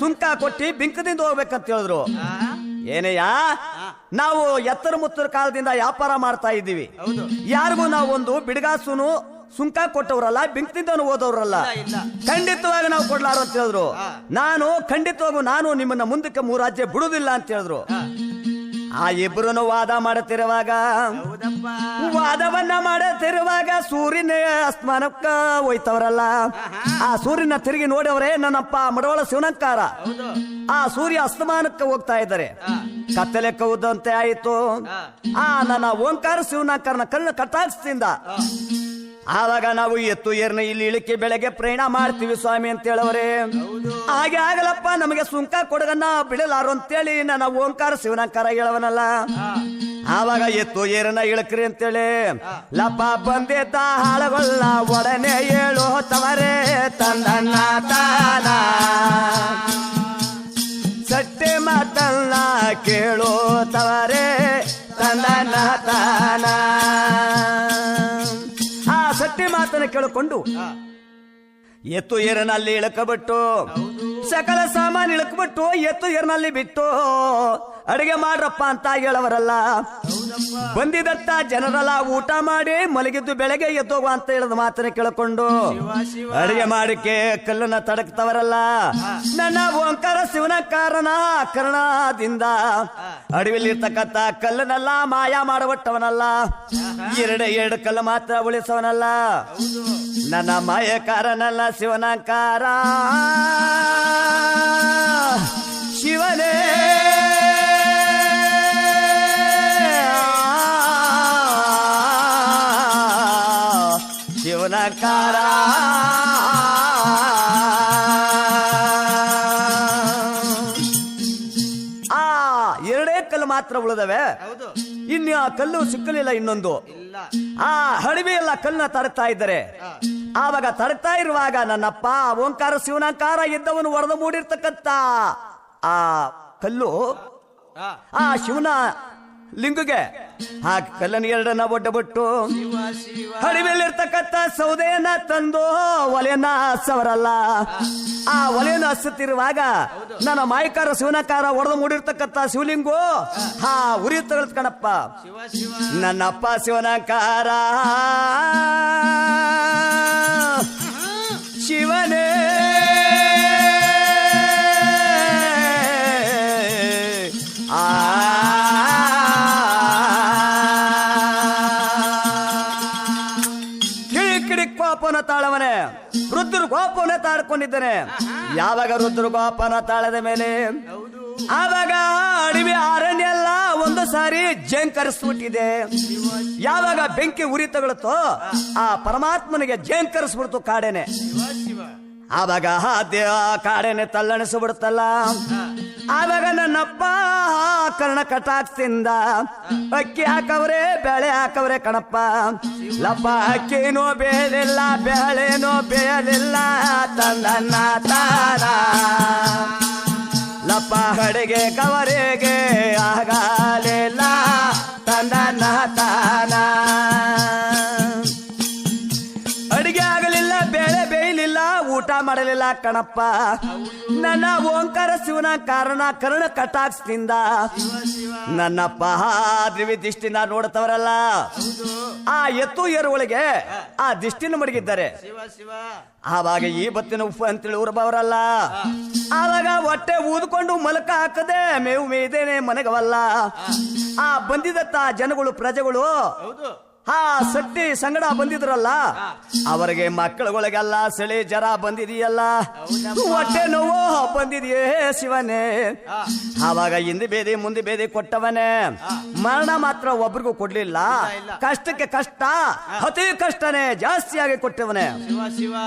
ಸುಂಕ ಕೊಟ್ಟಿ ಬಿಂಕದಿಂದ ಹೋಗ್ಬೇಕಂತ ಹೇಳಿದ್ರು. ಏನಯ್ಯ ನಾವು ಎತ್ತರ ಮುತ್ತರ ಕಾಲದಿಂದ ವ್ಯಾಪಾರ ಮಾಡ್ತಾ ಇದ್ದೀವಿ. ಯಾರಿಗೂ ನಾವು ಒಂದು ಬಿಡಗಾಸುನು ಸುಂಕ ಕೊಟ್ಟವ್ರಲ್ಲ ಬಿಂಕದಿಂದ ಓದೋರಲ್ಲ ಖಂಡಿತವಾಗಿ ನಾವು ಕೊಡ್ಲಾರು ಅಂತ ಹೇಳಿದ್ರು. ನಾನು ಖಂಡಿತವಾಗೂ ನಾನು ನಿಮ್ಮನ್ನ ಮುಂದಕ್ಕೆ ಮೂರು ರಾಜ್ಯ ಬಿಡುದಿಲ್ಲ ಅಂತ ಹೇಳಿದ್ರು. ಆ ಇಬ್ಬರನ್ನು ವಾದ ಮಾಡುತ್ತಿರುವಾಗ ವಾದವನ್ನ ಮಾಡುತ್ತಿರುವಾಗ ಸೂರ್ಯನ ಅಸ್ಮಾನಕ್ಕ ಹೋಯ್ತವರಲ್ಲ. ಆ ಸೂರ್ಯನ ತಿರುಗಿ ನೋಡವ್ರೆ ನನ್ನಪ್ಪ ಮಡವಳ ಶಿವನಂಕಾರ. ಆ ಸೂರ್ಯ ಅಸ್ತಮಾನಕ್ಕೆ ಹೋಗ್ತಾ ಇದ್ದಾರೆ. ಕತ್ತಲೆ ಕೌದಂತೆ ಆಯಿತು. ಆ ನನ್ನ ಓಂಕಾರ ಶಿವನಂಕಾರನ ಕಣ್ಣು ಕಟಾಕ್ಷದಿಂದ. ಆವಾಗ ನಾವು ಎತ್ತು ಏರ್ನ ಇಲ್ಲಿ ಇಳಿಕೆ ಬೆಳಗ್ಗೆ ಪ್ರಯಾಣ ಮಾಡ್ತೀವಿ ಸ್ವಾಮಿ ಅಂತ ಹೇಳವ್ರೆ ಹಾಗೆ ಆಗಲಪ್ಪ ನಮಗೆ ಸುಂಕ ಕೊಡಗನ್ನ ಬಿಡಲಾರು ಅಂತೇಳಿ ನನ್ನ ಓಂಕಾರ ಶಿವನಂಕಾರ ಹೇಳವನಲ್ಲ. ಆವಾಗ ಎತ್ತು ಏರನ ಇಳಕ್ರಿ ಅಂತೇಳಿ. ಲಪ್ಪ ಬಂದಿದ್ದ ಹಾಳಗೊಳ್ಳ ಒಡನೆ ಹೇಳು ತವರೇ ತಂದನ್ನ ತಾನ. ಸಟ್ಟೆ ಮಾತನ್ನ ಕೇಳೋ ತವರೇ ತಂದನ್ನ ತಾನ. ಕೇಳಿಕೊಂಡು. ಎತ್ತು ಏರನಲ್ಲಿ ಇಳಕಬಿಟ್ಟು ಸಕಲ ಸಾಮಾನು ಇಳಕಬಿಟ್ಟು ಎತ್ತು ಏರನಲ್ಲಿ ಬಿಟ್ಟು ಅಡಿಗೆ ಮಾಡ್ರಪ್ಪ ಅಂತ ಹೇಳವರಲ್ಲ. ಬಂದಿದತ್ತ ಜನರೆಲ್ಲ ಊಟ ಮಾಡಿ ಮಲಗಿದ್ದು ಬೆಳಗ್ಗೆ ಎದ್ದೋಗು ಅಂತ ಹೇಳದ ಮಾತನ್ನ ಕೇಳಿಕೊಂಡು ಅಡಿಗೆ ಮಾಡಿಕೆ ಕಲ್ಲನ್ನ ತಡಕ್ತವರಲ್ಲ. ನನ್ನ ಓಂಕಾರ ಶಿವನ ಕಾರಣ, ಕರ್ಣದಿಂದ ಅಡವಿಲಿ ಇರ್ತಕ್ಕಂತ ಕಲ್ಲನ್ನೆಲ್ಲ ಮಾಯ ಮಾಡಬಟ್ಟವನಲ್ಲ ಎರಡು ಎರಡು ಕಲ್ಲು ಮಾತ್ರ ಉಳಿಸವನಲ್ಲ. ನನ್ನ ನನ್ನ ಮಾಯಕಾರನಲ್ಲ ಶಿವನಕಾರ ಶಿವನೇ. ಶಿವನಕಾರ ಆ ಎರಡೇ ಕಲ್ಲು ಮಾತ್ರ ಉಳಿದವೆ. ಇನ್ನು ಆ ಕಲ್ಲು ಸಿಕ್ಕಲಿಲ್ಲ ಇನ್ನೊಂದು. ಆ ಹಳಿವೆ ಎಲ್ಲ ಕಲ್ಲನ್ನ ತರ್ತಾ ಇದ್ದಾರೆ. ಆವಾಗ ತರ್ತಾ ಇರುವಾಗ ನನ್ನಪ್ಪ ಓಂಕಾರ ಶಿವನಂಕಾರ ಇದ್ದವನು ಒಡೆದು ಮೂಡಿರ್ತಕ್ಕಂತ ಆ ಕಲ್ಲು ಆ ಶಿವನ ಲಿಂಗುಗೆ. ಹಾಕಿ ಕಲ್ಲನ್ ಎರಡನ್ನ ಒಡ್ಡಬಿಟ್ಟು ಬಿಟ್ಟು ಶಿವ ಹಳಿವೆಲ್ಲಿರ್ತಕ್ಕಂಥ ಸೌದೆಯನ್ನ ತಂದು ಒಲೆಯನ್ನ ಹಸವರಲ್ಲ ಆ ಒಲೆಯನ್ನು ಹಸುತ್ತಿರುವಾಗ ನನ್ನ ಮಾಯಕಾರ ಶಿವನಕಾರ ಒಡೆದು ಮೂಡಿರ್ತಕ್ಕಂಥ ಶಿವಲಿಂಗು ಹಾ ಉರಿ ಶಿವ ನನ್ನಪ್ಪ ಶಿವನಕಾರ. ಶಿವನೇ ಕೋಪನ ತಾಡ್ಕೊಂಡಿದ್ದಾನೆ. ಯಾವಾಗ ರುದ್ರ ಕೋಪನ ತಾಳದ ಮೇಲೆ? ಆವಾಗ ಅಡವಿ ಅರಣ್ಯ ಎಲ್ಲ ಒಂದು ಸಾರಿ ಜೇಂಕರಿಸ್ಬಿಟ್ಟಿದೆ ಯಾವಾಗ ಬೆಂಕಿ ಉರಿ ತಗೊಳುತ್ತೋ ಆ ಪರಮಾತ್ಮನಿಗೆ ಜೇಂಕರಿಸ್ಬಿಡ್ತು ಕಾಡೇನೆ. ಆವಾಗ ಆ ಕಾಡೇನೆ ತಲ್ಲಣಿಸ್ಬಿಡುತ್ತಲ್ಲ ಆವಾಗ ನನ್ನಪ್ಪ ಕರ್ಣ ಕಟಾಕ್ಷದಿಂದ ಅಕ್ಕಿ ಹಾಕವ್ರೆ, ಬೇಳೆ ಹಾಕವ್ರೆ ಕಣಪ್ಪ. ಲಪ್ಪ, ಅಕ್ಕಿನೂ ಬೇಯಲಿಲ್ಲ ಬೇಳೆನೂ ಬೇಯಲಿಲ್ಲ ತಂದನ್ನ ತಾರ ಲಪ್ಪ, ಕಡೆಗೆ, ಕವರೆಗೆ ಆಗಲಿಲ್ಲ ತಂದನ್ನ ತಾನ. ಕಣಪ್ಪ. ನನ್ನ ಓಂಕಾರ ಶಿವನ ಕಾರಣ ಕರ್ಣ ಕಟಾಕ್ಷದಿಂದ. ನನ್ನಪ್ಪ ದ್ರಿವಿ ದಿಷ್ಟಿನ ನೋಡ್ತವರಲ್ಲ. ಆ ಎತ್ತು ಒಳಗೆ ಆ ದಿಷ್ಟಿನ ಮಡಗಿದ್ದಾರೆ. ಆವಾಗ ಈ ಬತ್ತಿನ ಉಪ್ಪು ಅಂತೇಳಿ ಊರ್ಬವರಲ್ಲ ಆವಾಗ ಹೊಟ್ಟೆ ಊದ್ಕೊಂಡು ಮಲಕ ಹಾಕದೆ ಮೇವು ಮೇಯ್ದೇನೆ ಮನೆಗವಲ್ಲ. ಆ ಬಂದಿದತ್ತ ಜನಗಳು, ಪ್ರಜೆಗಳು ಆ ಸಟ್ಟಿ ಸಂಗಡ ಬಂದಿದ್ರಲ್ಲ? ಅವರಿಗೆ ಮಕ್ಕಳುಗಳಿಗೆಲ್ಲ ಸೆಳೆ ಜರ ಬಂದಿದೆಯಲ್ಲ? ಹೊಟ್ಟೆ ನೋವು ಬಂದಿದೆಯೇ ಶಿವನೇ? ಹಾ. ಆವಾಗ ಹಿಂದೆ ಬೇದಿ ಮುಂದೆ ಬೇದಿ ಕೊಟ್ಟವನೇ. ಮರಣ ಮಾತ್ರ ಒಬ್ರಿಗೂ ಕೊಡ್ಲಿಲ್ಲ. ಕಷ್ಟಕ್ಕೆ ಕಷ್ಟ ಅತಿ ಕಷ್ಟನೇ ಜಾಸ್ತಿಯಾಗಿ ಕೊಟ್ಟವನೇ.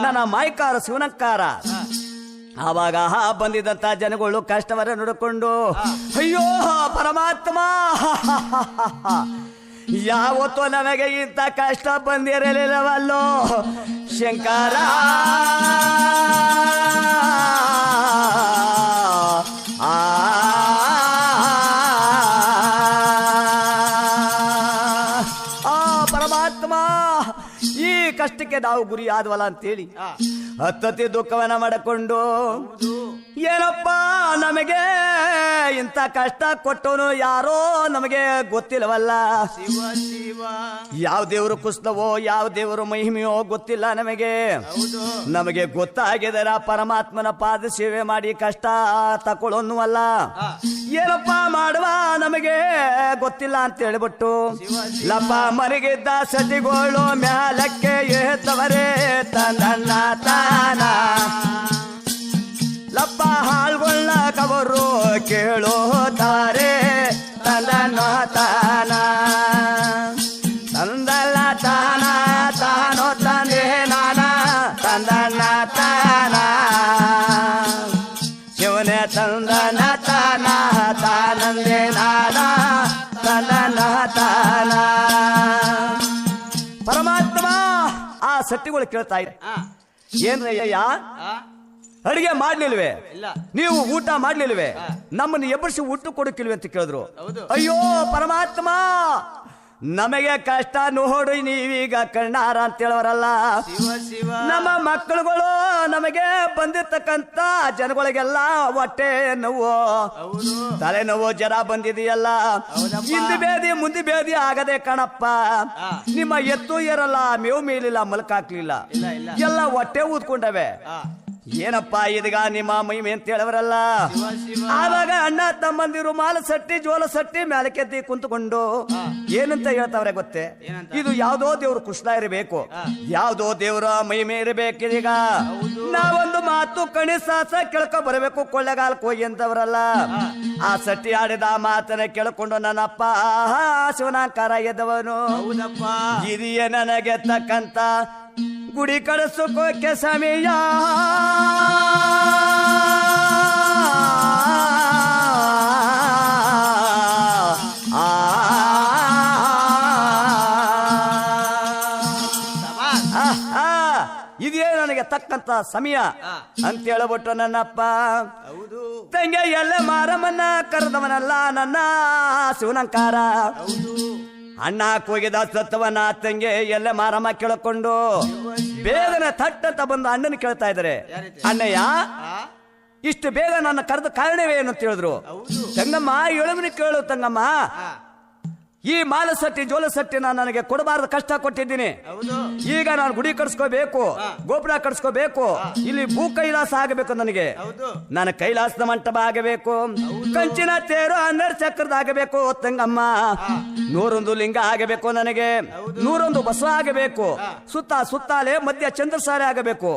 ನನ್ನ ಮಾಯ್ಕಾರ ಶಿವನಕ್ಕಾರ ಆವಾಗ ಬಂದಿದ್ದಂತ ಬಂದಿದಂತ ಜನಗಳು ಕಷ್ಟವರ ನೋಡಿಕೊಂಡು ಅಯ್ಯೋ ಪರಮಾತ್ಮ! ಯಾವತ್ತೂ ನನಗೆ ಇಂಥ ಕಷ್ಟ ಬಂದಿರಲಿಲ್ಲವಲ್ಲೋ ಶಂಕರ ಆ ಪರಮಾತ್ಮ ಈ ಕಷ್ಟಕ್ಕೆ ನಾವು ಗುರಿ ಆದ್ವಲ್ಲ ಅಂತೇಳಿ. ಹತ್ತತಿ ದುಃಖವನ್ನ ಮಾಡಿಕೊಂಡು ಏನಪ್ಪ ನಮಗೆ ಇಂಥ ಕಷ್ಟ ಕೊಟ್ಟವನು ಯಾರೋ ನಮಗೆ ಗೊತ್ತಿಲ್ಲವಲ್ಲ? ಯಾವ ದೇವರು ಕುಸ್ತವೋ ಯಾವ ದೇವರು ಮಹಿಮೆಯೋ ಗೊತ್ತಿಲ್ಲ ನಮಗೆ. ನಮಗೆ ಗೊತ್ತಾಗಿದರ ಪರಮಾತ್ಮನ ಪಾದ ಸೇವೆ ಮಾಡಿ ಕಷ್ಟ ತಕೊಳ್ಳೋನು ಅಲ್ಲ. ಏನಪ್ಪ ಮಾಡುವ ನಮಗೆ ಗೊತ್ತಿಲ್ಲ ಅಂತ ಹೇಳ್ಬಿಟ್ಟು. ಲಪ್ಪ ಮರಿಗಿದ್ದ ಸತಿಗೋಳು ಮ್ಯಾಲಕ್ಕೆ ಏತವರೇ ತನ್ನ ತಾನ. ಲಪ್ಪ ಹಾಳ್ಗೊಳ್ಳ ಕವರು ಕೇಳೋತಾರೆ ತನ್ನ ತಾನ ತಂದಲ್ಲ ತಾನ ತಾನೋ ತಂದೆ ನಾನ ತಂದನ್ನ ತಾನ ಶಿವನೇ ತಂದನ ತಾನ ತಾನಂದೆ ನಾನ ತಂದನ ತಾನ ಪರಮಾತ್ಮ ಆ ಸಟ್ಟಿಗಳು ಕೇಳ್ತಾ ಇದ್ದ ಏನ್ರಯ್ಯ ಅಡಿಗೆ ಮಾಡ್ಲಿಲ್ವೇ? ನೀವು ಊಟ ಮಾಡ್ಲಿಲ್ವೇ? ನಮ್ಮನ್ನು ಎಬ್ಬರಿಸಿ ಊಟ ಕೊಡಕ್ಕಿಲ್ವೇ ಅಂತ ಕೇಳಿದ್ರು. ಅಯ್ಯೋ ಪರಮಾತ್ಮ! ನಮಗೆ ಕಷ್ಟ ನೋಡಿ ನೀವೀಗ ಕಣ್ಣಾರ ಅಂತ ಹೇಳವರಲ್ಲ ನಮ್ಮ ಮಕ್ಕಳುಗಳು ನಮಗೆ ಬಂದಿರ್ತಕ್ಕಂತ ಜನಗಳಿಗೆಲ್ಲ ಹೊಟ್ಟೆ ನೋವು. ತಲೆನೋವು ಜರ ಬಂದಿದೆಯಲ್ಲ. ಹಿಂದಿ ಬೇದಿ ಮುಂದೆ ಬೇದಿ ಆಗದೆ ಕಣಪ್ಪ. ನಿಮ್ಮ ಎತ್ತು ಏರಲ್ಲ ಮೇವು ಮೇಲಿಲ್ಲ ಮಲ್ಕಾಕ್ಲಿಲ್ಲ. ಎಲ್ಲ ಹೊಟ್ಟೆ ಊದ್ಕೊಂಡವೆ. ಏನಪ್ಪ ಇದೀಗ ನಿಮ್ಮ ಮಹಿಮೆ ಅಂತ ಹೇಳವರಲ್ಲ ಆವಾಗ ಅಣ್ಣ ತಮ್ಮಂದಿರು ಮಾಲ ಸಟ್ಟಿ ಜೋಲ ಸಟ್ಟಿ ಮ್ಯಾಲಕ್ಕೆತ್ತಿ ಕುಂತುಕೊಂಡು ಏನಂತ ಹೇಳ್ತಾವ್ರೆ ಗೊತ್ತೇ? ಇದು ಯಾವ್ದೋ ದೇವ್ರ ಕೃಷ್ಣ ಇರಬೇಕು. ಯಾವ್ದೋ ದೇವ್ರ ಮಹಿಮೆ ಇರಬೇಕೀಗ ನಾವೊಂದು ಮಾತು ಕಣಿಸಾಸ ಕೇಳ್ಕೊ ಬರಬೇಕು ಕೊಳ್ಳೆಗಾಲಕ್ಕೆ ಹೋಗಿ ಅಂತವ್ರಲ್ಲ. ಆ ಸಟ್ಟಿ ಆಡಿದ ಮಾತನ ಕೇಳ್ಕೊಂಡು ನನ್ನಪ್ಪ ಆಹಾ, ಶಿವನಾಕಾರ ಎದ್ದವನು. ಇದೆಯೇ ನನಗೆ ತಕ್ಕಂತ ಗುಡಿ ಕಳಿಸೋಕೆ ಸಮಯ. ಇದೇ ನನಗೆ ತಕ್ಕಂತ ಸಮಯ. ಅಂತ ಹೇಳಬಿಟ್ಟು ನನ್ನಪ್ಪ. ಹೌದು. ತಂಗೆ ಎಲ್ಲ ಮಾರಮ್ಮನ ಕರೆದವನಲ್ಲ ನನ್ನ ಶಿವನಂಕಾರ ಹೌದು. ಅಣ್ಣ ಕೂಗಿದ ಸತ್ವನ ತಂಗೆ ಎಲ್ಲ ಮಾರಮ್ಮ ಕೇಳಕೊಂಡು ಬೇಗನೆ ಥಟ್ಟಂತ ಬಂದು ಅಣ್ಣನ ಕೇಳ್ತಾ ಇದ್ದಾರೆ. ಅಣ್ಣಯ್ಯ ಇಷ್ಟು ಬೇಗ ನನ್ನ ಕರೆದ ಕಾರಣವೇ ಅಂತ ಹೇಳಿದ್ರು? ತಂಗಮ್ಮ ಎಳಮನಿ ಕೇಳು ತಂಗಮ್ಮ. ಈ ಮಾಲಸಟ್ಟಿ ನಾನು ನನಗೆ ಕೊಡಬಾರದು ಕಷ್ಟ ಕೊಟ್ಟಿದ್ದೀನಿ. ಈಗ ನಾನು ಗುಡಿ ಕಟ್ಸ್ಕೋಬೇಕು ಗೋಪುರ ಕಟ್ಸ್ಕೋಬೇಕು ಇಲ್ಲಿ ಭೂ ಕೈಲಾಸ ಆಗಬೇಕು ನನಗೆ. ನನ್ನ ಕೈಲಾಸದ ಮಂಟಪ ಆಗಬೇಕು ಕಂಚಿನ ತೇರು ಹನ್ನೆರಡು ಚಕ್ರದ ಆಗಬೇಕು ತಂಗಮ್ಮ ನೂರೊಂದು ಲಿಂಗ ಆಗಬೇಕು ನನಗೆ. ನೂರೊಂದು ಬಸವ ಆಗಬೇಕು. ಸುತ್ತ ಸುತ್ತಾಲೆ ಮಧ್ಯ ಚಂದ್ರಸಾಲೆ ಆಗಬೇಕು.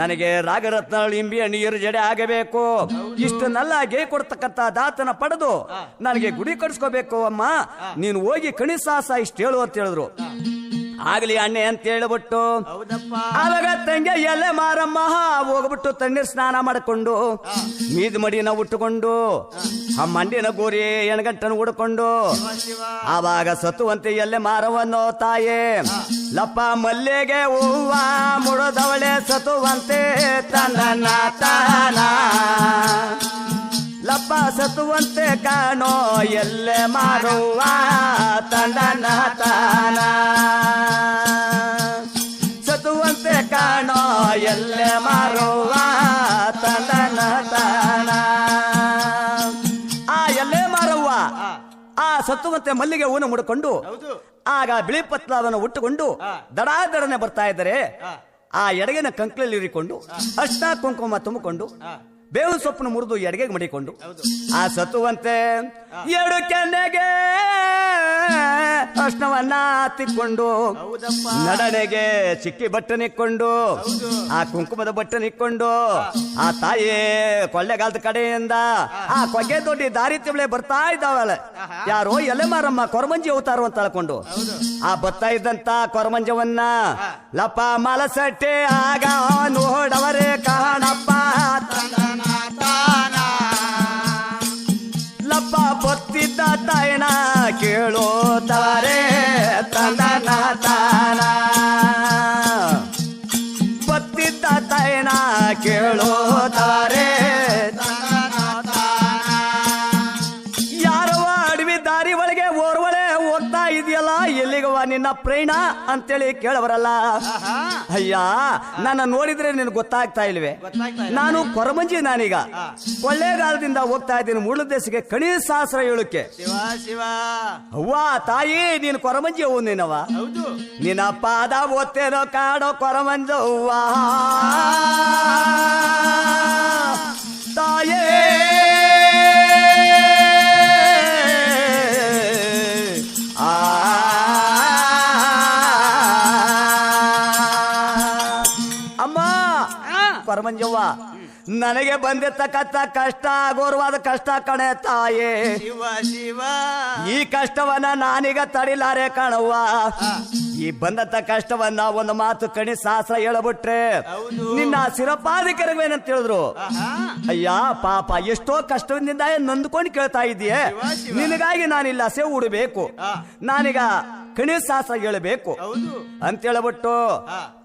ನನಗೆ ರಾಗರತ್ನ ಇಂಬಿ ನೀರು ಜಡೆ ಆಗಬೇಕು. ಇಷ್ಟನ್ನೆಲ್ಲ ಗೇ ಕೊಡ್ತಕ್ಕಂತ ದಾತನ ಪಡೆದು ನನಗೆ ಗುಡಿ ಕಟ್ಸ್ಕೋಬೇಕು ಅಮ್ಮ. ನೀನು ಹೋಗಿ ಕಣಿಸಾಸ ಇಷ್ಟು ಹೇಳು ಅಂತ ಹೇಳಿದ್ರು. ಆಗ್ಲಿ ಅಣ್ಣೆ ಅಂತ ಹೇಳ್ಬಿಟ್ಟು ಆವಾಗ ತಂಗೆ ಎಲೆ ಮಾರಮ್ಮ ಹೋಗ್ಬಿಟ್ಟು ತಣ್ಣೀರ್ ಸ್ನಾನ ಮಾಡಿಕೊಂಡು ಮೀದ್ ಮಡಿನ ಉಟ್ಟುಕೊಂಡು ಆ ಮಂಡಿನ ಗೋರಿ ಎಣಗಂಟನ ಉಡ್ಕೊಂಡು ಆವಾಗ ಸತ್ತುವಂತೆ ಎಲೆ ಮಾರವನ್ನೋ ತಾಯೇ ಲಪ್ಪ ಮಲ್ಲಿಗೆ ಹೂವ ಮುಡದವಳೆ ಸತ್ತುವಂತೆ ತನ್ನ ತಾನ ಲಪ್ಪ ಸತುವಂತೆ ಕಾಣೋ ಎಲ್ಲೆ ಮಾರುವ ತಂಡನ ತಾನ. ಸತುವಂತೆ ಕಾಣೋ ಎಲ್ಲೆ ಮಾರುವ ತಂಡನ ತಾನ. ಆ ಎಲ್ಲೆ ಮಾರವ್ವ ಆ ಸತ್ತುವಂತೆ ಮಲ್ಲಿಗೆ ಹೂವನ್ನು ಮುಡ್ಕೊಂಡು ಆಗ ಬಿಳಿ ಪತ್ಲಾವನ್ನು ಉಟ್ಟುಕೊಂಡು ದಡಾದಡನೆ ಬರ್ತಾ ಇದ್ದಾರೆ ಆ ಎಡಗಿನ ಕಂಕ್ಲಲ್ಲಿ ಇರಿಕೊಂಡು ಅಷ್ಟ ಕುಂಕುಮ ತುಂಬಿಕೊಂಡು ಬೇವಿನ ಸೊಪ್ಪನ್ನು ಮುರಿದು ಎಡಗೆಗೆ ಮಡಿಕೊಂಡು ಆ ಸತ್ತುವಂತೆ ಎರಡು ಕೆನ್ನೆಗೆ ತಿಕ್ಕೊಂಡು ಹೌದಪ್ಪ. ನಡನೆಗೆ ಚಿಕ್ಕಿ ಬಟ್ಟನಿಕ್ಕೊಂಡು ಆ ಕುಂಕುಮದ ಬಟ್ಟನಿಕ್ಕೊಂಡು ಆ ತಾಯಿ ಕೊಳ್ಳೆಗಾಲದ ಕಡೆಯಿಂದ ಆ ಕೊಗೆ ದೊಡ್ಡಿ ದಾರಿ ತಿಂಬಳೆ ಬರ್ತಾ ಇದ್ದಾವಲ್ಲ ಯಾರೋ ಎಲೆ ಮಾರಮ್ಮ ಕೊರಮಂಜಿ ಅವತಾರು ಅಂತ ಹೇಳ್ಕೊಂಡು ಆ ಬರ್ತಾ ಇದ್ದಂತ ಕೊರಮಂಜವನ್ನ ಲಪ ಮಲಸಟ್ಟೆ ಆಗ ನೋಡವರೇ ಕಾಣಪ್ಪ. ಲಪ್ಪ ತಾಯಣ ಕೇಳೋ ತಾರೆ ತಂದನ ತಾನ ಬತ್ತಿದ್ದ ತಾಯಣ ಕೇಳೋತಾರೆ ನಿನ್ನ ಪ್ರೇಣ ಅಂತೇಳಿ ಕೇಳವರಲ್ಲ. ಅಯ್ಯ ನನ್ನ ನೋಡಿದ್ರೆ ನಿನಗೆ ಗೊತ್ತಾಗ್ತಾ ಇಲ್ವೇ? ನಾನು ಕೊರಮಂಜಿ ನಾನೀಗ. ಕೊಳ್ಳೇಗಾಲದಿಂದ ಹೋಗ್ತಾ ಇದ್ದೀನಿ ಮುಳ್ಳುದೇಶಕ್ಕೆ ಕಣಿ ಸಹಸ್ರ ಹೇಳಕ್ಕೆ ಅವ್ವಾ ತಾಯಿ ನೀನು ಕೊರಮಂಜಿ ಅವು ನಿನ್ನವ ಹೌದು. ನಿನ್ನ ಪಾದ ಓದ್ತೇನೋ ಕಾಡೋ ಕೊರಮಂಜವ್ವ ಕೊರಮಂಜವ್ವ ನನಗೆ ಬಂದಿರ್ತಕ್ಕಂಥ ಕಷ್ಟ ಅಘೋರವಾದ ಕಷ್ಟ ಕಣೆ ತಾಯೇ. ಶಿವ ಶಿವ. ಈ ಕಷ್ಟವನ್ನ ನಾನೀಗ ತಡಿಲಾರೆ ಕಣವ್ವ. ಈ ಬಂದಂತ ಕಷ್ಟವನ್ನ ಒಂದು ಮಾತು ಕಣಿ ಸಾಸ ಹೇಳಬಿಟ್ರೆ. ನಿನ್ನ ಶಿರಪಾದಿಕರವೇನಂತ ಹೇಳಿದ್ರು? ಅಯ್ಯ ಪಾಪ ಎಷ್ಟೋ ಕಷ್ಟದಿಂದ ನೊಂದ್ಕೊಂಡು ಕೇಳ್ತಾ ಇದೀಯೇ. ನಿನಗಾಗಿ ನಾನಿಲ್ಲ ಸೇವ್ ಉಡಬೇಕು. ನಾನೀಗ ಕಣಿ ಸಾಸ ಹೇಳಬೇಕು. ಅಂತೇಳ್ಬಿಟ್ಟು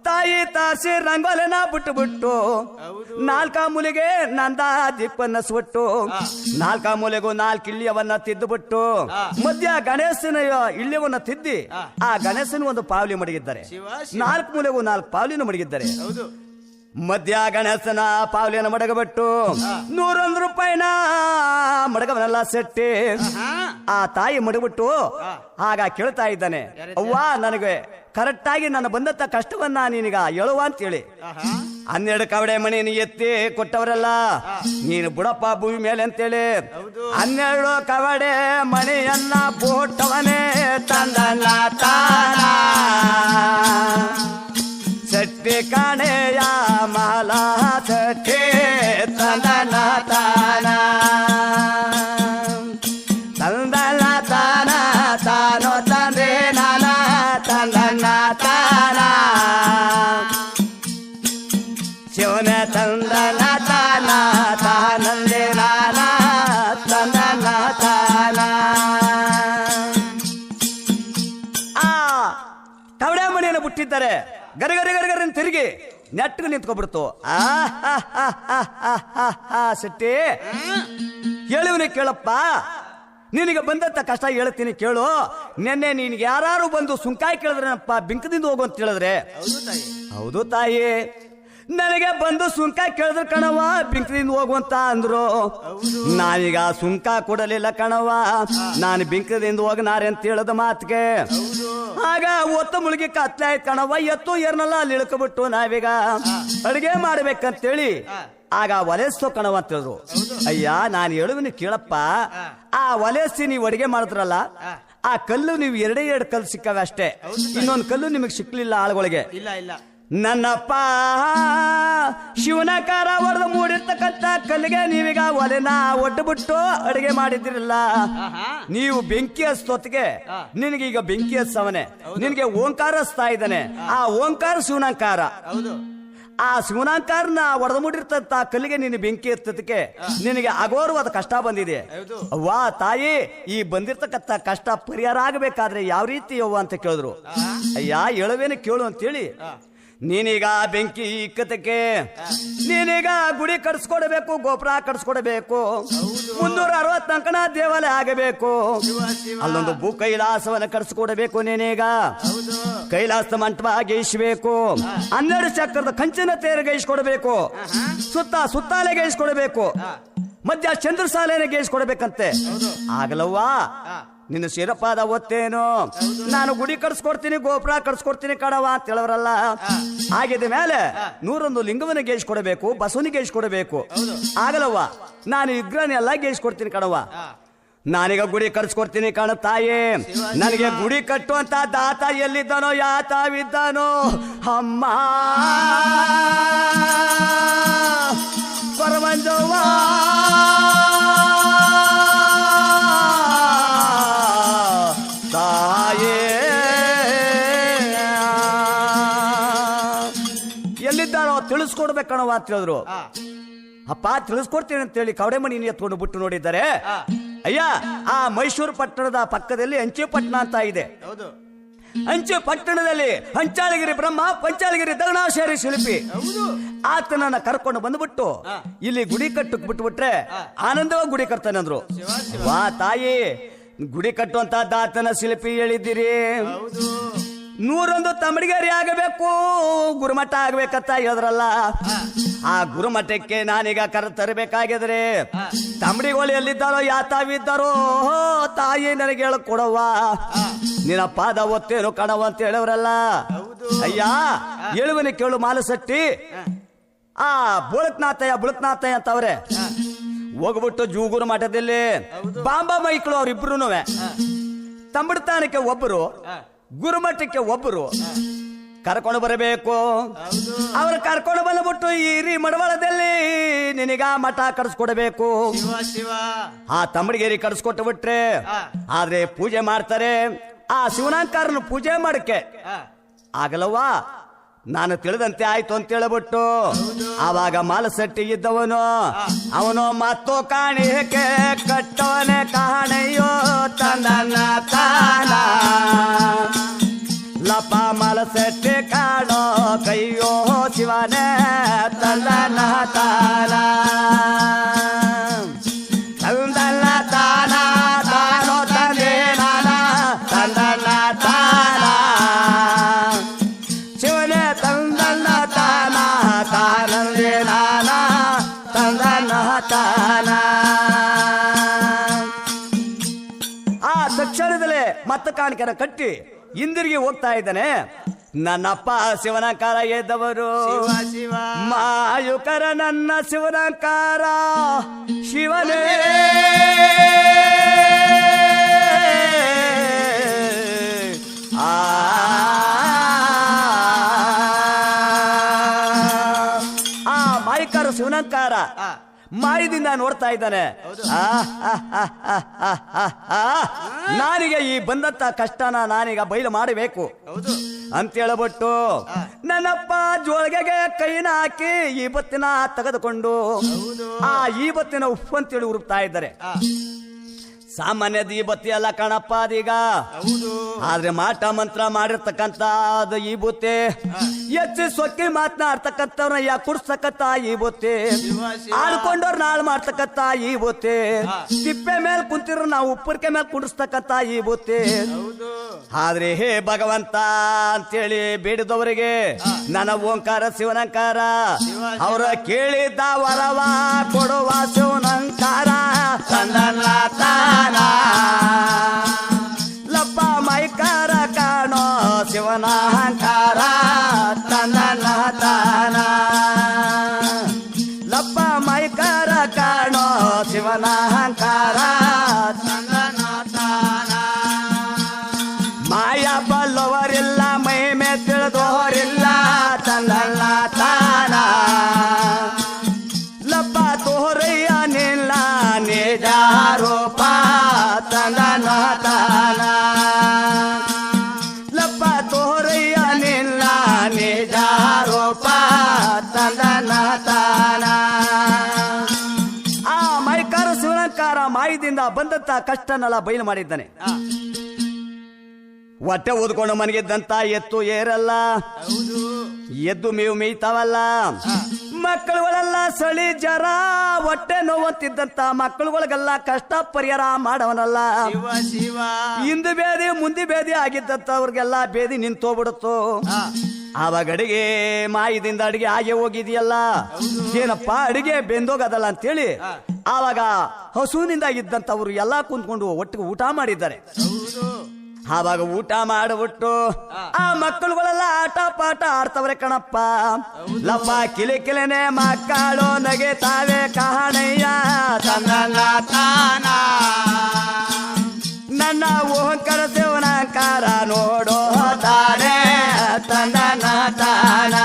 ತಾಯಿ ತಾಸಿ ರಂಗೋಲೆನ ಬಿಟ್ಟು ಬಿಟ್ಟು. ನಾಲ್ಕ ಮೂಲೆಗೆ ನಂದ ದಿಪ್ಪನ್ನ ಸುಟ್ಟು ನಾಲ್ಕ ಮೂಲೆಗೂ ನಾಲ್ಕು ಇಲ್ಲಿಯವನ್ನ ತಿದ್ದು ಬಿಟ್ಟು ಮಧ್ಯ ಗಣೇಶನ ಇಳ್ಳಿಯವನ್ನ ತಿದ್ದಿ ಆ. ಗಣೇಶನ ಒಂದು ಪಾವಲಿ ಮಡಗಿದ್ದಾರೆ. ನಾಲ್ಕು ಮೂಲೆಗೂ ನಾಲ್ಕು ಪಾವಲಿನ ಮಡಗಿದ್ದಾರೆ. ಮಧ್ಯ ಗಣೇಶನ ಪಾವಲಿಯನ್ನು ಮಡಗಬಿಟ್ಟು ನೂರೊಂದು ರೂಪಾಯಿನ ಮಡಗವನೆಲ್ಲ ಸೆಟ್ಟಿ ಆ ತಾಯಿ ಮಡಗ್ಬಿಟ್ಟು ಆಗ ಕೇಳ್ತಾ ಇದ್ದಾನೆ? ಅವ್ವ ನನಗೆ ಕರೆಕ್ಟ್ ಆಗಿ ನನ್ನ ಬಂದಂತ ಕಷ್ಟವನ್ನ ನೀನೀಗ ಹೇಳುವ ಅಂತೇಳಿ. ಹನ್ನೆರಡು ಕವಡೆ ಮಣಿನ ಎತ್ತಿ ಕೊಟ್ಟವರಲ್ಲ ನೀನು ಬುಡಪ್ಪ ಭೂಮಿ ಮೇಲೆ ಅಂತೇಳಿ. ಹನ್ನೆರಡು ಕವಡೆ ಮಣಿಯನ್ನ ಬೋಟವನೇ ತಂದಲ್ಲ ತಾನ. ಸಟ್ಟಿ ಕಾಣೆಯ ಮಾಲ ಸಟ್ಟಿ ತಂದನ ತಾನ ತಂದನ ಬಿಟ್ಟಿದ್ದಾರೆ ಗರಿ ಗರಿ ಗರಿ ತಿರುಗಿ ನೆಟ್ಟಿಗೆ ನಿಂತ್ಕೊಬಿಡ್ತು. ಆ ಹಾ, ಹಾ, ಹಾ, ಹಾ, ಹಾ, ಹಾ, ಶೆಟ್ಟಿ. ಕೇಳಪ್ಪ. ನಿನಗೆ ಬಂದಂತ ಕಷ್ಟ ಹೇಳ್ತೀನಿ ಕೇಳು. ನಿನ್ನೆ ನಿನ್ಗೆ ಯಾರು ಬಂದು ಸುಂಕಾಯಿ ಕೇಳಿದ್ರೇನಪ್ಪ ಬಿಂಕದಿಂದ ಹೋಗು ಅಂತ ಹೇಳಿದ್ರೆ. ಹೌದು ತಾಯಿ. ಹೌದು ತಾಯಿ. ನನಗೆ ಬಂದು ಸುಂಕ ಕೇಳಿದ್ರೆ ಕಣವ ಬಿಂಕದಿಂದ ಹೋಗುವಂತ ಅಂದ್ರು. ನಾನೀಗ ಸುಂಕ ಕೊಡಲಿಲ್ಲ ಕಣವ ನಾನು ಬಿಂಕದಿಂದ ಹೋಗನಾರೆ ಅಂತ ಹೇಳದ ಮಾತಿಗೆ. ಆಗ ಒತ್ತ ಮುಳುಗಿ ಕತ್ಲೆ ಆಯ್ತು ಕಣವ ಎತ್ತು ಏರ್ನಲ್ಲ ಅಲ್ಲಿ ಇಳ್ಕೊಬಿಟ್ಟು ನಾವೀಗ ಅಡಿಗೆ ಮಾಡ್ಬೇಕಂತೇಳಿ ಆಗ ಒಲೆಸ್ತು ಕಣವ ಅಂತ ಹೇಳಿದ್ರು. ಅಯ್ಯ ನಾನು ಹೇಳುವಿನಿ ಕೇಳಪ್ಪ. ಆ ಒಲೆಸಿ ನೀವು ಅಡಿಗೆ ಮಾಡಿದ್ರಲ್ಲ ಆ ಕಲ್ಲು ನೀವು ಎರಡೇ ಎರಡು ಕಲ್ಲು ಸಿಕ್ಕವೆ ಅಷ್ಟೇ. ಇನ್ನೊಂದು ಕಲ್ಲು ನಿಮಗೆ ಸಿಕ್ಲಿಲ್ಲ ಆಳುಗಳಿಗೆ. ಇಲ್ಲ ಇಲ್ಲ. ನನ್ನಪ್ಪ ಶಿವನ ಕಾರ ಹೊಡೆದು ಮೂಡಿರ್ತಕ್ಕಂಥ ಕಲ್ಲಿಗೆ ನೀವೀಗ ಒಲೆನ ಒಡ್ಡು ಬಿಟ್ಟು ಅಡುಗೆ ಮಾಡಿದಿರಲ್ಲ ನೀವು ಬೆಂಕಿ ಹಸ್ತೊತ್ತಿಗೆ ನಿನಗೀಗ ಬೆಂಕಿ ಹಸ್ತವನೆ ನಿನಗೆ ಓಂಕಾರ ಹಸ್ತಾ ಇದ್ದಾನೆ. ಆ ಓಂಕಾರ ಶಿವನಂಕಾರ. ಆ ಶಿವನಾಂಕಾರನ ಒಡೆದು ಮೂಡಿರ್ತಂತ ಕಲ್ಲಿಗೆ ನಿನ್ನ ಬೆಂಕಿ ಎತ್ತದಕ್ಕೆ ನಿನಗೆ ಅಘೋರವಾದ ಕಷ್ಟ ಬಂದಿದೆ. ವಾ ತಾಯಿ ಈ ಬಂದಿರ್ತಕ್ಕಂಥ ಕಷ್ಟ ಪರಿಹಾರ ಆಗಬೇಕಾದ್ರೆ ಯಾವ ರೀತಿ ಯವ್ವ ಅಂತ ಕೇಳಿದ್ರು. ಅಯ್ಯ ಹೇಳುವೇನು ಕೇಳು ಅಂತೇಳಿ ನೀನೀಗ ಬೆಂಕಿ ಇಕ್ಕತಕ್ಕೆ, ನೀನೀಗ ಗುಡಿ ಕಟ್ಸ್ಕೊಡ್ಬೇಕು, ಗೋಪುರ ಕಟ್ಸ್ಕೊಡ್ಬೇಕು, ಮುನ್ನೂರ ಅರವತ್ ಅಂಕಣ ದೇವಾಲಯ ಆಗಬೇಕು. ಅಲ್ಲೊಂದು ಭೂ ಕೈಲಾಸವನ್ನು ಕಟ್ಸ್ಕೊಡ್ಬೇಕು ನೀನೀಗ. ಕೈಲಾಸ ಮಂಟಪ ಗೇಯಿಸಬೇಕು ಹನ್ನೆರಡು ಚಕ್ರದ ಕಂಚಿನ ತೇರು ಗೈಸ್ಕೊಡ್ಬೇಕು ಸುತ್ತ ಸುತ್ತಾಲೆ ಗೈಸ್ಕೊಡ್ಬೇಕು ಮಧ್ಯ ಚಂದ್ರಸಾಲೆನ ಗೇಯಿಸ್ಕೊಡ್ಬೇಕಂತೆ ಆಗಲವ್ವಾ? ನಿನ್ನ ಶಿರಪಾದ ಒತ್ತೇನು? ನಾನು ಗುಡಿ ಕಟ್ಸ್ಕೊಡ್ತೀನಿ, ಗೋಪುರ ಕಟ್ಸ್ಕೊಡ್ತೀನಿ ಕಡವ ಅಂತ ಹೇಳವ್ರಲ್ಲ ಆಗಿದ ಮೇಲೆ ನೂರೊಂದು ಲಿಂಗವನ್ನ ಬಸವನ ಬಸವನಿಗೆ ಗೇಸ್ಕೊಡ್ಬೇಕು ಆಗಲವ್ವ, ನಾನು ವಿಗ್ರಹನೆಲ್ಲ ಗೇಸ್ಕೊಡ್ತೀನಿ ಕಣವ ನಾನೀಗ ಗುಡಿ ಕಟ್ಸ್ಕೊಡ್ತೀನಿ ಕಾಣ ತಾಯಿ. ನನಗೆ ಗುಡಿ ಕಟ್ಟುವಂತ ದಾತ ಎಲ್ಲಿದ್ದಾನೋ, ಯಾತಾವಿದ್ದಾನೋ? ಅಮ್ಮ! ಪರಮಂಜವ್ವ! ತಿಳಿಸ್ಕೊಡ್ಬೇಕಣವ ಅಂತ ಹೇಳಿದ್ರು ಅಪ್ಪ ತಿಳಿಸ್ಕೊಡ್ತೀನಿ ಅಂತೇಳಿ ಕವಡೆ ಮಣಿ ಎತ್ಕೊಂಡು ಬಿಟ್ಟು ನೋಡಿದ್ದಾರೆ. ಅಯ್ಯ ಆ ಮೈಸೂರು ಪಟ್ಟಣದ ಪಕ್ಕದಲ್ಲಿ ಅಂಚೆಪಟ್ಟಣ ಅಂತ ಇದೆ. ಅಂಚೆ ಪಟ್ಟಣದಲ್ಲಿ ಹಂಚಾಳಗಿರಿ ಬ್ರಹ್ಮ ಪಂಚಾಳಗಿರಿ ದಗಣಾಶಾರಿ ಶಿಲ್ಪಿ. ಆತನನ್ನ ಕರ್ಕೊಂಡು ಬಂದ್ಬಿಟ್ಟು ಇಲ್ಲಿ ಗುಡಿ ಕಟ್ಟಕ್ ಬಿಟ್ಬಿಟ್ರೆ ಆನಂದವಾಗಿ ಗುಡಿ ಕಟ್ತಾನೆ ಅಂದ್ರು. ವಾ ತಾಯಿ ಗುಡಿ ಕಟ್ಟುವಂತ ದಾತನ ಶಿಲ್ಪಿ ಹೇಳಿದ್ದೀರಿ. ಹೌದು. ನೂರೊಂದು ತಮಿಡಿಗೇರಿ ಆಗಬೇಕು ಗುರುಮಠ ಆಗ್ಬೇಕಂತ ಹೇಳಿದ್ರಲ್ಲ. ಆ ಗುರುಮಠಕ್ಕೆ ನಾನೀಗ ಕರೆ ತರಬೇಕಾಗಿದ್ರೆ ತಮಿಡಿಗಳು ಎಲ್ಲಿದ್ದಾರೋ ಯಾತಾವಿದ್ದಾರೋ ತಾಯಿ ನನಗೆ ಹೇಳ ಕೊಡವ್ವ ನಿನ್ನ ಪಾದ ಒತ್ತೇನು ಕಣವ ಅಂತ ಹೇಳವ್ರಲ್ಲ. ಅಯ್ಯ ಹೇಳುವನಿ ಕೇಳು ಮಾಲಸಟ್ಟಿ. ಆ ಬುಳಕ್ನಾಥಯ್ಯ ಬುಳಕ್ನಾಥಯ್ಯ ಅಂತವ್ರೆ. ಹೋಗ್ಬಿಟ್ಟು ಜೂಗುರು ಮಠದಲ್ಲಿ ಬಾಂಬಾ ಮೈಕ್ಳು ಅವ್ರಿಬ್ರು ತಂಬಿಡ್ತಾನಕ್ಕೆ ಒಬ್ಬರು ಗುರುಮಠಕ್ಕೆ ಒಬ್ಬರು ಕರ್ಕೊಂಡು ಬರಬೇಕು. ಅವ್ರು ಕರ್ಕೊಂಡು ಬಂದ್ಬಿಟ್ಟು ಈರಿ ಮಡವಳದಲ್ಲಿ ನಿನಗ ಮಠ ಕಡಿಸ್ಕೊಡ್ಬೇಕು ಆ ತಮ್ಮಡಿಗೇರಿ ಕಡಿಸ್ಕೊಟ್ಟು ಬಿಟ್ರೆ. ಆದ್ರೆ ಪೂಜೆ ಮಾಡ್ತಾರೆ. ಆ ಶಿವನಾಂಕಾರನ ಪೂಜೆ ಮಾಡಕ್ಕೆ ಆಗಲವಾ ಆಗಲವ್ವಾ? ನಾನು ತಿಳಿದಂತೆ ಆಯ್ತು ಅಂತ ಹೇಳಿಬಿಟ್ಟು ಆವಾಗ ಮಾಲಸಟ್ಟಿ ಇದ್ದವನು. ಅವನು ಮತ್ತು ಕಾಣಿಕೆ ಕಟ್ಟವನೆ ಕಾಣೆಯೋ ತನ್ನ ತಾನ. ಲಪ ಮಾಲಸಟ್ಟಿ ಕಾಣೋ ಕೈಯೋ ಶಿವನೇ ತನ್ನ ತಾನ. ತಾನ ಆ ತಕ್ಷಣದಲ್ಲೇ ಮತ್ತ ಕಾಣಿಕೆನ ಕಟ್ಟಿ ಹಿಂದಿರುಗಿ ಹೋಗ್ತಾ ಇದ್ದಾನೆ. ನನ್ನಪ್ಪ ಶಿವನಕಾರ ಎದ್ದವರು. ಮಾಯುಕರ ನನ್ನ ಶಿವನಕಾರ ಶಿವನೇ. ಆ. ಆ ಮಾಯಿಕಾರ ಶಿವನಂಕಾರ ಆ. ಮಾಯದಿಂದ ನೋಡ್ತಾ ಇದ್ದಾನೆ. ನಾನೀಗ ಈ ಬಂದಂತ ಕಷ್ಟನ ನಾನೀಗ ಬಯಲು ಮಾಡಬೇಕು. ಹೌದು. ಅಂತ ಹೇಳ್ಬಿಟ್ಟು ನನ್ನಪ್ಪ ಜೋಳಿಗೆಗೆ ಕೈನ ಹಾಕಿ ಈ ಬತ್ತಿನ ತೆಗೆದುಕೊಂಡು ಆ ಈ ಬತ್ತಿನ ಉಪ್ಪು ಅಂತೇಳಿ ಉರುಪ್ತಾ ಇದ್ದಾರೆ. ಸಾಮಾನ್ಯ ಈ ಬತ್ತಿ ಅಲ್ಲ ಕಣಪ್ಪ ಅದೀಗ. ಆದ್ರೆ ಮಾಟ ಮಂತ್ರ ಮಾಡಿರ್ತಕ್ಕಂತ ಅದು ಈ ಬುತ್ತೆ ಹೆಚ್ಚು ಸೊಕ್ಕಿ ಮಾತನಾಡ್ತಕ್ಕಂಥವ್ರನ್ನ ಯಾ ಕುಡ್ಸ್ತಕ್ಕಂತ ಈ ಬುತ್ತೆ ಶಿವ ಶಿವ ಆಡ್ಕೊಂಡವ್ರ ನಾಳ್ ಮಾಡ್ತಕ್ಕಂತ ಈ ಬುತ್ತೆ. ತಿಪ್ಪೆ ಮೇಲೆ ಕುಂತಿರೋ ನಾವು ಉಪ್ಪರಿಕೆ ಮೇಲೆ ಕುಡಿಸ್ತಕ್ಕಂತ ಈ ಬುತ್ತೆ ಆದ್ರೆ ಹೇ ಭಗವಂತ ಅಂತೇಳಿ ಬೇಡಿದವರಿಗೆ ನನ್ನ ಓಂಕಾರ ಶಿವನಂಕಾರ ಶಿವ. ಅವರ ಕೇಳಿದ್ದ ವರವ ಕೊಡುವ ಶಿವನಂಕಾರ ಕಷ್ಟನೆಲ್ಲ ಬಯಲು ಮಾಡಿದ್ದಾನೆ. ಹೊಟ್ಟೆ ಓದ್ಕೊಂಡು ಮನಗಿದ್ದಂತ ಎತ್ತು ಏರಲ್ಲ. ಎದ್ದು ಮೇವು ಮೇಯ್ತಾವಲ್ಲ. ಮಕ್ಕಳುಗಳೆಲ್ಲ ಸಳಿ ಜರ ಹೊಟ್ಟೆ ನೋವಂತಿದ್ದಂತ ಮಕ್ಕಳುಗಳಿಗೆಲ್ಲ ಕಷ್ಟ ಪರಿಹಾರ ಮಾಡವನಲ್ಲ. ಹಿಂದೆ ಬೇದಿ ಮುಂದೆ ಬೇದಿ ಆಗಿದ್ದಂತ ಅವ್ರಿಗೆಲ್ಲ ಬೇದಿ ನಿಂತೋಗ್ಬಿಡುತ್ತು. ಆವಾಗ ಅಡಿಗೆ ಮಾಯದಿಂದ ಅಡಿಗೆ ಹಾಗೆ ಹೋಗಿದೆಯಲ್ಲ. ಏನಪ್ಪ ಅಡಿಗೆ ಬೆಂದೋಗದಲ್ಲ ಅಂತೇಳಿ ಆವಾಗ ಹಸುವಿನಿಂದ ಇದ್ದಂತವ್ರು ಎಲ್ಲಾ ಕುಂತ್ಕೊಂಡು ಒಟ್ಟಿಗೆ ಊಟ ಮಾಡಿದ್ದಾರೆ. ಆವಾಗ ಊಟ ಮಾಡಿಬಿಟ್ಟು ಆ ಮಕ್ಕಳುಗಳೆಲ್ಲ ಆಟ ಪಾಠ ಆಡ್ತವ್ರೆ ಕಣಪ್ಪ. ಲಪ್ಪ ಕಿಲಿ ಕಿಲೆನೆ ಮಕ್ಕಳು ನಗೆತಾವೆ ಕಾಣಯ್ಯ ತನ್ನ ತಾನ ನನ್ನ ಓಂಕರ ದೇವನಕಾರ ನೋಡೋ ತಾನೆ ತನ್ನ ತಾನ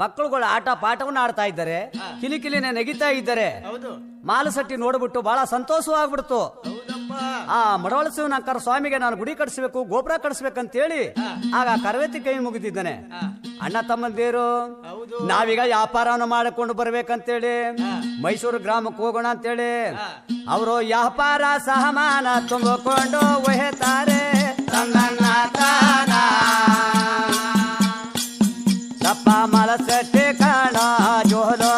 ಮಕ್ಕಳುಗಳು ಆಟ ಪಾಠವನ್ನು ಆಡ್ತಾ ಇದ್ದಾರೆ. ಕಿಲಿ ಕಿಲಿನೆ ನೆಗಿತಾ ಇದ್ದಾರೆ. ಹೌದು. ಮಾಲಸಟ್ಟಿ ನೋಡ್ಬಿಟ್ಟು ಬಹಳ ಸಂತೋಷವಾಗ್ಬಿಡ್ತು. ಆ ಮಡವಳ ಶಿವನಂಕರ ಸ್ವಾಮಿಗೆ ನಾನು ಗುಡಿ ಕಟ್ಸ್ಬೇಕು ಗೋಪುರ ಕಟ್ಸ್ಬೇಕಂತೇಳಿ ಆಗ ಕರವೇತಿ ಕೈ ಮುಗಿದಿದ್ದಾನೆ. ಅಣ್ಣ ತಮ್ಮಂದಿರು ನಾವೀಗ ವ್ಯಾಪಾರವನ್ನು ಮಾಡಿಕೊಂಡು ಬರ್ಬೇಕಂತೇಳಿ ಮೈಸೂರು ಗ್ರಾಮಕ್ಕೆ ಹೋಗೋಣ ಅಂತೇಳಿ ಅವರು ವ್ಯಾಪಾರ ಸಹಮಾನ ತುಂಬಿಕೊಂಡು ಒಯ್ತಾರೆ ದಪ್ಪ ಮಲಸಟ್ಟೆ ಕಾಣ ಜೋಲೋ